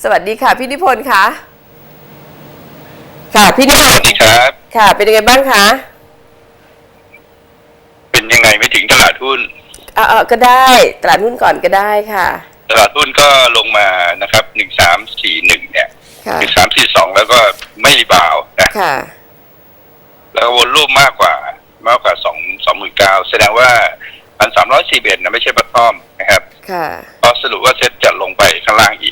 สวัสดีค่ะพี่นิพนธ์คะค่ะพี่นิพสนวัสธ์ดีครับ ค่ะ เป็นยังไงบ้างคะ เป็นยังไงไม่ถึงตลาดหุ้นเออเออก็ได้ตลาดหุ้นก่อนก็ได้ค่ะ ตลาดหุ้นก็ลงมานะครับหนึ่งสามสี่หนึ่งเนี่ยค่ะ หนึ่งสามสี่สองแล้วก็ไม่รีบาวด์นะค่ะ แล้ววนรูปมากกว่ามากกว่าสองสองหมื่นเก้าแสดงว่าพันสามร้อยสี่เบ็ดนะไม่ใช่บัตทอมนะครับค่ะ เพราะสรุปว่าเซ็ตจะลงไปข้างล่างอี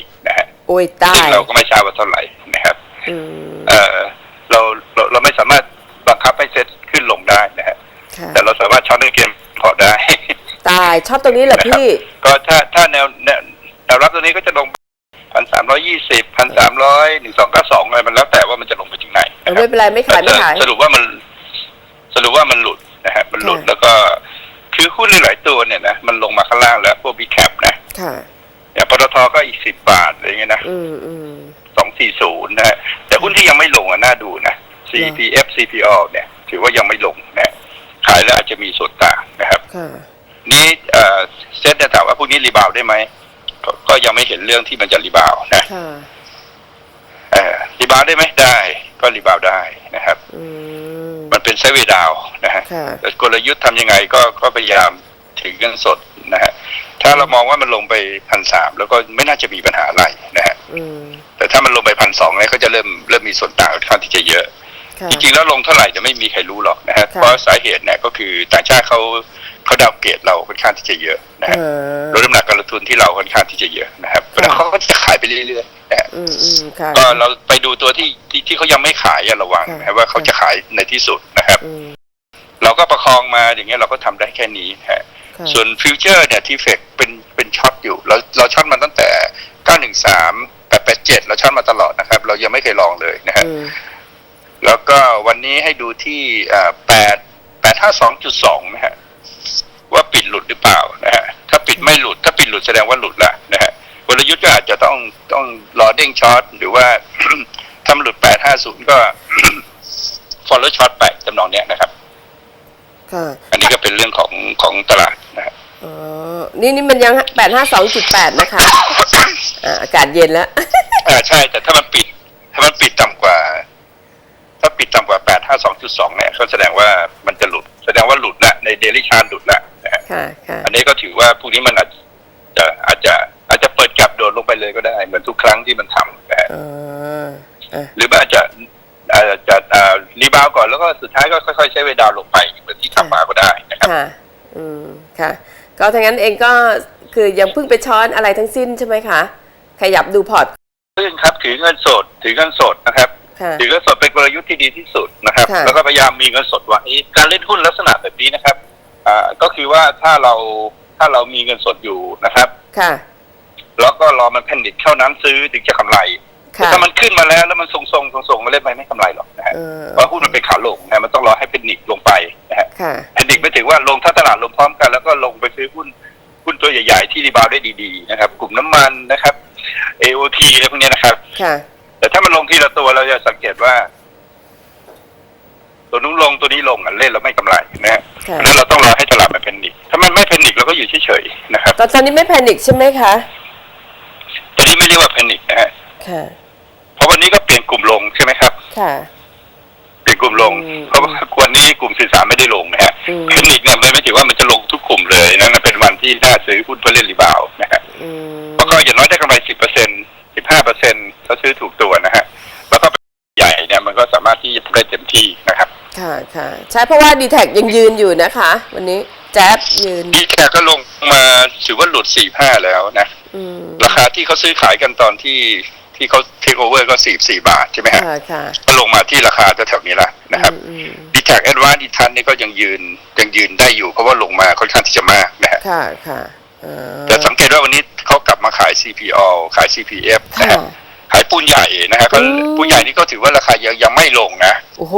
กนะฮะ โอ้ยตาซึ่งยเราก็ไม่ทราบว่าเท่าไหร่นะครับอืมเออเราเราเราไม่สามารถบังคับให้เซ็ตขึ้นลงได้นะฮะค่ะแต่เราสามารถช็อตในเกมพอร์ตได้ ตายชอบตรงนี้เหรอพี่ ก็ถ้าถ้าแนวแนวแนวรับตัวนี้ก็จะลงพันสามร้อยี่สิบพันสามร้อยหนึ่งสองเก้าสองอะไรมันแล้วแต่ว่ามันจะลงไปถึงไหนเออไม่เป็นไรไม่ขายไม่ขายสรุปว่ามัน สรุปว่ามันหลุดนะฮะมันหลุดค่ะแล้วก็คือหุ้นหลายๆตัวเนี่ยนะมันลงมาข้างล่างแล้วพวกบีแคปนะ ค่ะอย่างปตทก็อีกสิบบาทอะไรเงี้ยนะอืมอืมสองสี่ศูนย์นะฮะแต่หุ้นที่ยังไม่ลงอะน่าดูนะ CPF CPO เนี่ย ถือว่ายังไม่ลงนะขายแล้วอาจจะมีส่วนต่างนะครับค่ะนี่เอ่อเซตจะถามว่าพวกนี้รีบาวด์ได้ไหมกก็ยังไม่เห็นเรื่องที่มันจะรีบาวด์นะค่ะเอ่อรีบาวด์ได้ไหมได้ ก็รีบาวด์ได้นะครับอืมมันเป็นไซด์เวย์ดาวน์นะฮะค่ะแต่กลยุทธ์ทำยังไงก็ก็พยายามถือเงินสดนะฮะ ถ้าเรามองว่ามันลงไปพันสามแล้วก็ไม่น่าจะมีปัญหาอะไรนะฮะอืมแต่ถ้ามันลงไปพันสองเนี่ยก็จะเริ่มเริ่มมีส่วนต่างค่อนข้างที่จะเยอะค่ะจริงๆแล้วลงเท่าไหร่จะไม่มีใครรู้หรอกนะฮะค่ะเพราะสาเหตุเนี่ยก็คือต่างชาติเขาเขาดาวน์เกรดเราค่อนข้างที่จะเยอะนะฮะเออลดน้ำหนักการลงทุนที่เราค่อนข้างที่จะเยอะนะครับเพราะฉะนั้นเขาก็จะขายไปเรื่อยๆนะฮะอืมอืมค่ะก็เราไปดูตัวที่ที่ที่เขายังไม่ขายอะระวังค่ะนะครับว่าเขาจะขายในที่สุดนะครับอืมเราก็ประคองมาอย่างเงี้ยเราก็ทำได้แค่นี้นะฮะค่ะ ส่วนฟิวเจอร์เนี่ยที่เฟกเป็นเป็นช็อตอยู่ เราเราช็อตมาตั้งแต่ 913 887 เราช็อตมาตลอดนะครับ เรายังไม่เคยลองเลยนะฮะอืมแล้วก็วันนี้ให้ดูที่อ่า8 852.2นะฮะว่าปิดหลุดหรือเปล่านะฮะถ้าปิดไม่หลุด ถ้าปิดหลุดแสดงว่าหลุดละนะฮะกลยุทธ์ก็อาจจะต้องต้องรอเด้งช็อตหรือว่าถ้ามันหลุด 850 ก็ follow ช็อตไปจำนองเนี้ยนะครับ ค่ะอันนี้ก็เป็นเรื่องของของตลาดนะฮะอ๋อนี่นี่มันยังแปดห้าสองจุดแปดนะคะอ่าอากาศเย็นแล้วอ่าใช่ แต่ถ้ามันปิด ถ้ามันปิดต่ำกว่า ถ้าปิดต่ำกว่า852.2เนี่ยก็แสดงว่ามันจะหลุด แสดงว่าหลุดละในเดลิชาร์หลุดละนะฮะค่ะค่ะอันนี้ก็ถือว่าพวกนี้มันอาจจะอาจจะอาจจะเปิดกลับโดดลงไปเลยก็ได้ เหมือนทุกครั้งที่มันทำนะฮะอ่าอะหรือมันอาจจะอาจจะอ่ารีบาวด์ก่อนแล้วก็สุดท้ายก็ค่อยๆ ใช้เวลาลง ครับค่ะอืมค่ะ ก็ทั้งนั้นเองก็คือยังเพิ่งไปช้อนอะไรทั้งสิ้นใช่ไหมคะ ขยับดูพอร์ต ซึ่งครับถือเงินสด ถือเงินสดนะครับ ค่ะ ถือเงินสดเป็นกลยุทธ์ที่ดีที่สุดนะครับ ค่ะ แล้วก็พยายามมีเงินสดไว้การเล่นหุ้นลักษณะแบบนี้นะครับอ่าก็คือว่าถ้าเราถ้าเรามีเงินสดอยู่นะครับ ค่ะ แล้วก็รอมันแพนิคเท่านั้นซื้อถึงจะกำไรแต่ค่ะถ้ามันขึ้นมาแล้วแล้วมันทรงๆทรงๆมาเล่นไปไม่กำไรหรอกนะฮะเออเพราะหุ้นมันเป็นขาลงนะมันต้องรอให้แพนิคลงไปนะ ฮะค่ะแพนิคไม่ถึงว่าลงถ้าตลาดลงพร้อมกัน แล้วก็ลงไปซื้อหุ้นหุ้นตัวใหญ่ ๆ ที่รีบาวด์ได้ดีๆนะครับ กลุ่มน้ำมันนะครับ AOT อะไรพวกเนี้ยนะครับค่ะแต่ถ้ามันลงทีละตัวเราจะสังเกตว่า ตัวนู้นลงตัวนี้ลงอะเล่นแล้วไม่กำไรนะฮะค่ะเพราะฉะนั้นเราต้องรอให้ตลาดมันเป็นนิกถ้ามันไม่เป็นนิกเราก็อยู่เฉยๆนะครับตอนตอนนี้ไม่แพนิคใช่ไหมคะตัวนี้ไม่เรียกว่าเป็นนิกนะฮะค่ะเพราะวันนี้ก็เปลี่ยนกลุ่มลงใช่ไหมครับ ค่ะเปลี่ยน กลุ่มลงอืมเพราะว่าวันนี้กลุ่มสื่อสารไม่ได้ลงนะฮะอืมเป็นนิกเนี่ยไม่ไม่ถือว่ามันจะลงทุกกลุ่มเลยนะมันเป็นวันที่น่าซื้อหุ้นเพื่อเล่นรีบาวด์นะฮะอืมเพราะก็อย่างน้อยได้กำไรสิบเปอร์เซ็นสิบห้าเปอร์เซ็นถ้าซื้อถูกตัวนะฮะแล้วก็ใหญ่เนี่ยมันก็สามารถที่จะทำได้เต็มที่นะครับค่ะค่ะใช่เพราะว่าดีแท็ยังยืนอยู่นะคะ วันนี้แจ๊บยืนดีแคก็ลงมาถือว่าหลุดสี่ห้าแล้วนะอืมราคาที่เขาซื้อขายกันตอนที่ ที่เขาเทคโอเวอร์ก็สี่สี่บาทใช่ไหมฮะค่ะค่ะก็ลงมาที่ราคาแถวๆนี้ละนะครับอืมดีแท็กแอดวานซ์ดีทันนี่ก็ยังยืนยังยืนได้อยู่ เพราะว่าลงมาค่อนข้างที่จะมากนะฮะค่ะค่ะเออแต่สังเกตว่าวันนี้เขากลับมาขาย CPO ขาย CPF นะค่ะฮะขาย ปูนใหญ่นะฮะก็อืม ปูนใหญ่นี่ก็ถือว่าราคายังยังไม่ลงนะโอ้โห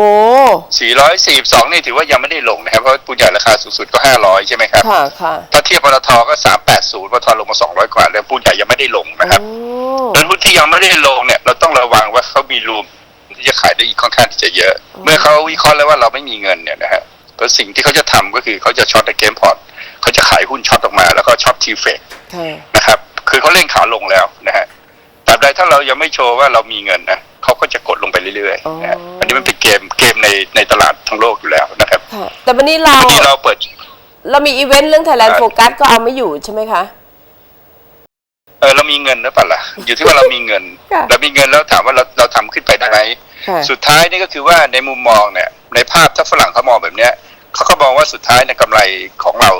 442นี่ถือว่ายังไม่ได้ลงนะครับเพราะปูนใหญ่ราคาสูงสุดก็ 500 ใช่ไหมครับ ค่ะค่ะถ้าเทียบปตทก็ 380ปตทลงมา 200 กว่าแล้วปูนใหญ่ยังไม่ได้ลงนะครับ โอ้ดังนั้นหุ้นที่ยังไม่ได้ลงเนี่ยเราต้องระวังว่าเขามีรูมที่จะขายได้อีกค่อนข้างที่จะเยอะ เมื่อเขาวิเคราะห์แล้วว่าเราไม่มีเงินเนี่ยนะฮะก็สิ่งที่เขาจะทำก็คือเขาจะช็อตในเกมพอร์ตเขาจะขายหุ้นช็อตออกมา แล้วก็ช็อตทีเฟกค่ะนะครับคือเขาเล่นขาลงแล้วนะฮะตราบ ใดใดถ้าเรายังไม่โชว์ว่าเรามีเงินนะเขาก็จะกดลงไปเรื่อยอ๋อๆนะฮะอันนี้มันเป็นเกมเกมในในตลาดทั้งโลกอยู่แล้วนะครับค่ะแต่วันนี้เราวันนี้เราเปิด เรามีอีเวนต์เรื่อง Thailand ครับ Focus ก็เอาไม่อยู่ใช่ไหมคะเออเรามีเงินหรือเปล่าล่ะอยู่ที่ว่าเรามีเงินค่ะเรามีเงินแล้วถามว่าเราเราทำขึ้นไปได้ไหมค่ะสุดท้ายนี่ก็คือว่าในมุมมองเนี่ย ในภาพถ้าฝรั่งเขามองแบบเนี้ยเขาก็มองว่าสุดท้ายในยกำไรของเรา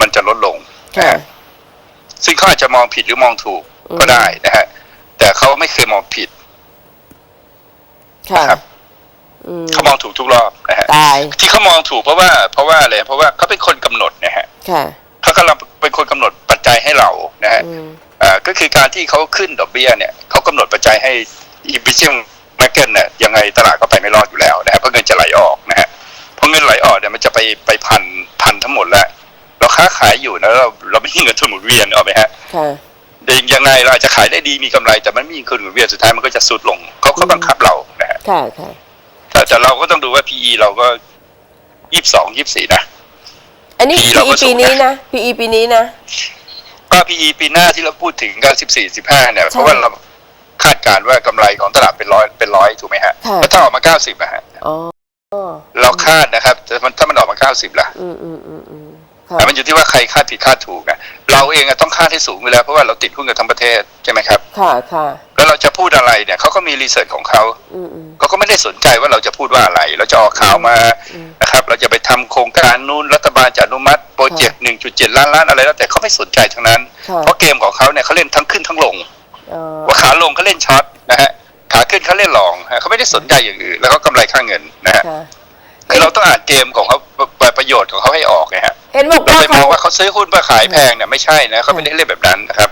มันจะลดลงนะค่ะฮะซึ่งเขาอาจจะมองผิดหรือมองถูกอืมก็ได้นะฮะ แต่เขาไม่เคยมองผิดค่ะครับอืมเขามองถูกทุกรอบนะฮะตายที่เขามองถูกเพราะว่า เพราะว่าอะไรเพราะว่าเขาเป็นคนกำหนดนะฮะค่ะเขากำลังเป็นคนกำหนดปัจจัยให้เรานะฮะอืมอ่าก็คือการที่เขาขึ้นดอกเบี้ยเนี่ยเขากำหนดปัจจัยให้อีบิชิมมาร์เก็ตเนี่ยยังไงตลาดก็ไปไม่รอดอยู่แล้วนะฮะเพราะเงินจะไหลออกนะฮะเพราะเงินไหลออกเนี่ยมันจะไปไปพันพันทั้งหมดแล้วเราค้าขายอยู่นะเราเราไม่มีเงินทุนหมุนเวียนเอาไหมฮะค่ะ แต่ยังไงเราอาจจะขายได้ดีมีกำไร แต่มันไม่มีเงินหมุนเวียนสุดท้ายมันก็จะสุดลงเขาก็บังคับเรานะฮะค่ะค่ะแต่แต่เราก็ต้องดูว่า PE เราก็ยี่สิบสองยี่สิบสี่นะ อันนี้ PE เรา PE ก็สูปีงนะนี้นะ PE ปีนี้นะ ก็ PE ปีหน้าที่เราพูดถึงก็สิบสี่สิบห้าเนี่ย เพราะว่าเราคาดการณ์ว่ากำไรของตลาดเป็นร้อยเป็นร้อยถูกไหมฮะค่ะแล้วถ้าออกมาเก้าสิบอะฮะอ๋อเราคาดนะครับแต่มันถ้ามันออกมาเก้าสิบล่ะ อืมอืมอืมอืมค่ะ แต่มันอยู่ที่ว่าใครคาดผิดคาดถูกนะเราเองอะต้องคาดให้สูงไปแล้วเพราะว่าเราติดหุ้นกันทั้งประเทศใช่ไหมครับค่ะค่ะแล้วเราจะพูดอะไรเนี่ยเขาก็มีรีเสิร์ชของเขาอืมอืมเขาก็ไม่ได้สนใจว่าเราจะพูดว่าอะไร เราจะออกข่าวมาอืมนะครับ เราจะไปทำโครงการนู้นรัฐบาลจะอนุมัติโปรเจกต์หนึ่งจุดเจ็ดล้านล้านอะไรแล้วแต่เขาไม่สนใจทั้งนั้นค่ะเพราะเกมของเขาเนี่ยเขาเล่นทั้งขึ้นทั้งลงอ๋อว่าขาลงเขาเล่นช็อตนะฮะขาขึ้นเขาเล่นลองฮะเขาไม่ได้สนใจอย่างอื่นแล้วก็กำไรค่าเงินนะฮะค่ะคือเราต้องอ่านเกมของเขา ประโยชน์ของเขาให้ออกไงฮะเห็นบอกเราว่าไปมเขาองว่าเขาซื้อหุ้นเพื่อขายแพงเนี่ยไม่ใช่นะเขาไม่ได้เล่นแบบนั้นนะครับ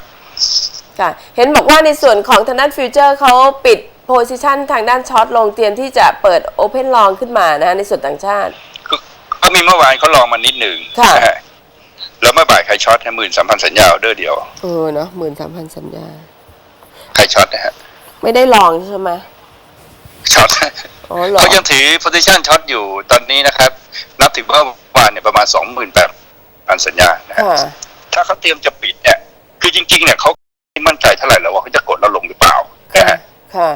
ค่ะเห็นบอกว่าในส่วนของทางด้านฟิวเจอร์เขาปิดโพซิชันทางด้านช็อตลงเตรียมที่จะเปิดโอเพนลองขึ้นมานะในส่วนต่างชาติ คือเขามีเมื่อวานเขาลองมานิดหนึ่งค่ะ นะฮะแล้วเมื่อบ่ายใครช็อตหมื่นสามพันสัญญาออเดอร์เดียวเออเนาะหมื่นสามพันสัญญา ใครช็อตนะฮะไม่ได้ลองใช่ไหมช็อตอ๋อ เหรอเขายังถือ position ช็อตอยู่ตอนนี้นะครับ นับถึงเมื่อวานเนี่ยประมาณสองหมื่นแปดพันสัญญานะฮะค่ะถ้าเขาเตรียมจะปิดเนี่ย คือจริง ๆ เนี่ยเขาไม่มั่นใจเท่าไหร่แล้วว่าเขาจะกดเราลงหรือเปล่านะค่ะฮะค่ะ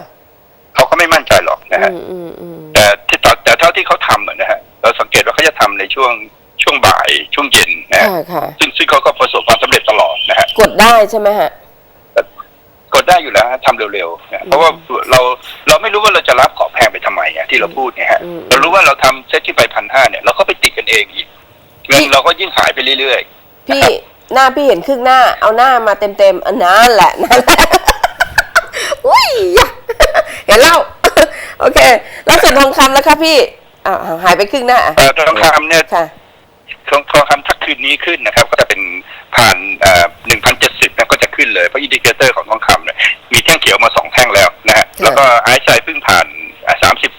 เขาก็ไม่มั่นใจหรอกนะอืฮะมอืมอืมแต่ที่ตอนแต่เท่าที่เขาทำอะนะฮะเราสังเกตว่าเขาจะทำในช่วงช่วงบ่ายช่วงเย็นนะฮะค่ะค่ะซึ่งซึ่งเขาก็ประสบความสำเร็จตลอดนะฮะกดได้ใช่ไหมฮะกด ได้อยู่แล้วฮะทำเร็วๆนะเพราะว่าเราเราไม่รู้ว่าเราจะรับของแพงไปทำไมอะที่เราพูดเนี่ยฮะอืมเรารู้ว่าเราทำเซ็ตที่ไปพันห้าเนี่ยเราก็ไปติดกันเองอีกเงินเราก็ยิ่งหายไปเรื่อยๆพี่นะครับหน้าพี่เห็นครึ่งหน้า เอาหน้ามาเต็มเต็มๆอันนั้นแหละนั่นแหละอุ้ยเห็นแล้วโอเค แล้วส่วนทองคำแล้วครับพี่อ่าหายไปครึ่งหน้าอะเอ่อทองคำเนี่ยค่ะทองทองคำถ้าคืนนี้ขึ้นนะครับ ก็จะเป็นผ่านหนึ่งพันเจ็ดสิบนะก็จะขึ้นเลย เพราะอินดิเคเตอร์ของทองคำ เนี่ยมีแท่งเขียวมาสองแท่งแล้วนะฮะค่ะแล้วก็ไอซ์ไซเพิ่งผ่านสามสิบ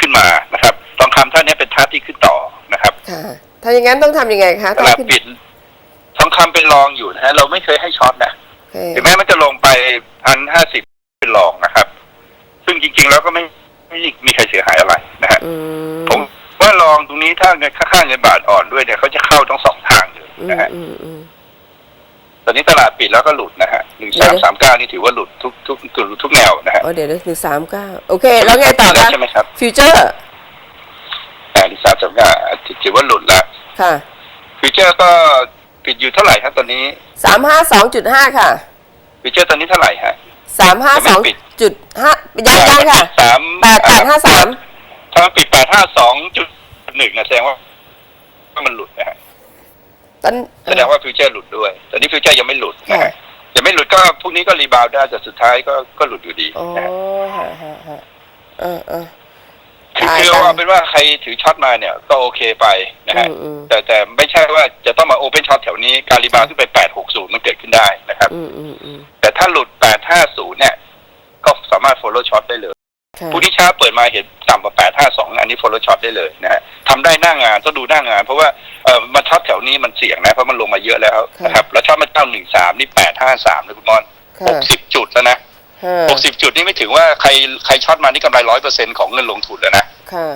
ขึ้นมานะครับทองคำท่านนี้เป็นท่าที่ขึ้นต่อนะครับค่ะถ้าอย่างนั้นต้องทำยังไงคะตต้องลาดขึ้นปิดทองคำเป็นรองอยู่นะฮะเราไม่เคยให้ช็อตนะโอเคถึงแม้มันจะลงไปพันห้าสิบเป็นรองนะครับ ซึ่งจริง ๆ แล้วก็ไม่ไม่มีใครเสียหายอะไรนะฮะอืมผมว่าลองตรงนี้ถ้าเงินค่าค่าเงินบาทอ่อนด้วยเนี่ยเขาจะเข้าทั้งสองทางเลยอืมนะฮะอืมอืม ตอนนี้ตลาดปิดแล้วก็หลุดนะฮะหนึ่งเดี๋สามยวสามเก้านี่ถือว่าหลุดทุกทุกทุกทุกแนวนะฮะอ๋อเดี๋ยวเดี๋ยวคือสามเก้าโอเค แล้วไงต่อคะใช่ไหมครับฟิวเจอร์อ่าหนึ่งสามสามเก้าถือว่าหลุดแล้วค่ะฟิวเจอร์ก็ปิดอยู่เท่าไหร่ครับตอนนี้สามห้าสองจุดห้าค่ะฟิวเจอร์ตอนนี้เท่าไหร่ฮะสามห้าสองจุดห้ายังยังค่ะสามแปดแปดห้าสามถ้ามันปิดแปดห้าสองจุดหนึ่งนะแสดงว่าว่ามันหลุดนะฮะ ตอนแสดงว่าฟิวเจอร์หลุดด้วยตอนนี้ฟิวเจอร์ยังไม่หลุดนะค่ะฮะยังไม่หลุดก็พรุ่งนี้ก็รีบาวด์ได้แต่สุดท้ายก็ก็หลุดอยู่ดีอ๋อนะฮะฮะฮะฮะเออเออคือตายคือตายเอาเป็นว่าใครถือช็อตมาเนี่ย ก็โอเคไปนะฮะอืมอืมแต่แต่ไม่ใช่ว่าจะต้องมาโอเ n นช็อตแถวนี้การรีบาวด์ขึ้นไปแปดหกศูนย์มันเกิดขึ้นได้นะครับอืมอืมอืมแต่ถ้าหลุดแปดห้าศูนย์เนี่ย ก็สามารถ follow shot ได้เลยค่ะพรุ่งนี้เช้าเปิดมาเห็นต่ำกว่าแปดห้าสองอันนี้ follow shot ได้เลยนะฮะ ทำได้หน้างานต้องดูหน้างาน เพราะว่าเออมาช็อตแถวนี้มันเสี่ยงนะเพราะมันลงมาเยอะแล้วนะครับ แล้วช็อตมาเจ้าหนึ่งสามนี่แปดห้าสามนะคุณมอนหค่ะกสิบจุดแล้วนะค่ะหกสิบจุดนี่ไม่ถึงว่าใครใครช็อตมานี่กำไรร้อยเปอร์เซ็นของเงินลงทุนแล้วนะค่ะ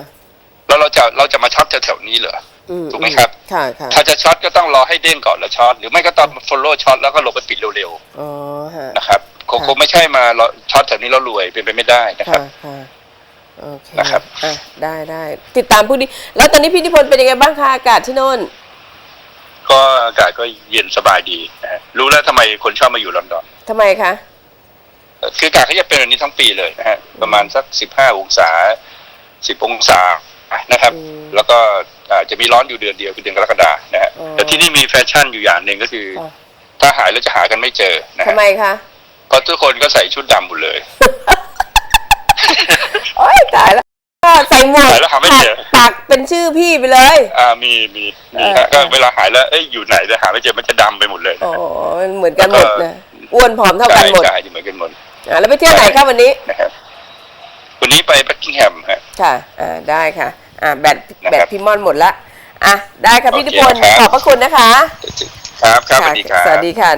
แล้วเราจะเราจะมาช็อตแถวๆนี้เหรออืมถูกไหมครับค่ะค่ะถ้าจะช็อตก็ต้องรอให้เด้งก่อนแล้วช็อตหรือไม่ก็ต้อง follow ช็อตแล้วก็ลงไปปิดเร็วอ๋อฮะๆนะครับคงคงไม่ใช่มาเราช็อตแถวนี้เรารวยเป็นไปไม่ได้นะครัค่ะบค่ะ โอเคนะครับอะได้ได้ติดตามพวกนี้แล้วตอนนี้พี่นิพนธ์เป็นยังไงบ้างคะอากาศที่โน่นก็อากาศก็เย็นสบายดีนะฮะรู้แล้วทำไมคนชอบมาอยู่ลอนดอนทำไมคะคืออากาศเขาจะเป็นแบบนี้ทั้งปีเลยนะฮะประมาณสักสิบห้าองศาสิบองศานะครับ อืม แล้วก็อาจจะมีร้อนอยู่เดือนเดียวคือเดือนกรกฎานะฮะอ๋อ แต่ที่นี่มีแฟชั่นอยู่อย่างหนึ่งก็คืออ๋อถ้าหายแล้วจะหากันไม่เจอนะทำฮะไมคะ เพราะทุกคนก็ใส่ชุดดำหมดเลย โอ้ยตายแล้วก็ใส่หมวกหายแล้วหาไม่เจอ ปักเป็นชื่อพี่ไปเลย อ่ามีมีมีเออฮะก็เออเวลาหายแล้วเอ้ยอยู่ไหนแต่หาไม่เจอมันจะดำไปหมดเลยอ๋นะอฮะมันเหมือนกันหมดนะอ้วนผอมเท่าใช่กันหมดใช่เหมือนกันหมดอะแล้วไปเที่ยวไหนคะวันนี้ นะครับวันนี้ไปบักกิงแฮมฮะ ค่ะ อ่า ได้ค่ะ อ่า แบต นะครับแบตพี่ม่อนหมดละ อะ ได้ค่ะพี่โอนิเคพนธ์ครับขอบพระคุณนะคะ ครับครับสวัสดีครับ สวัสดีค่ะ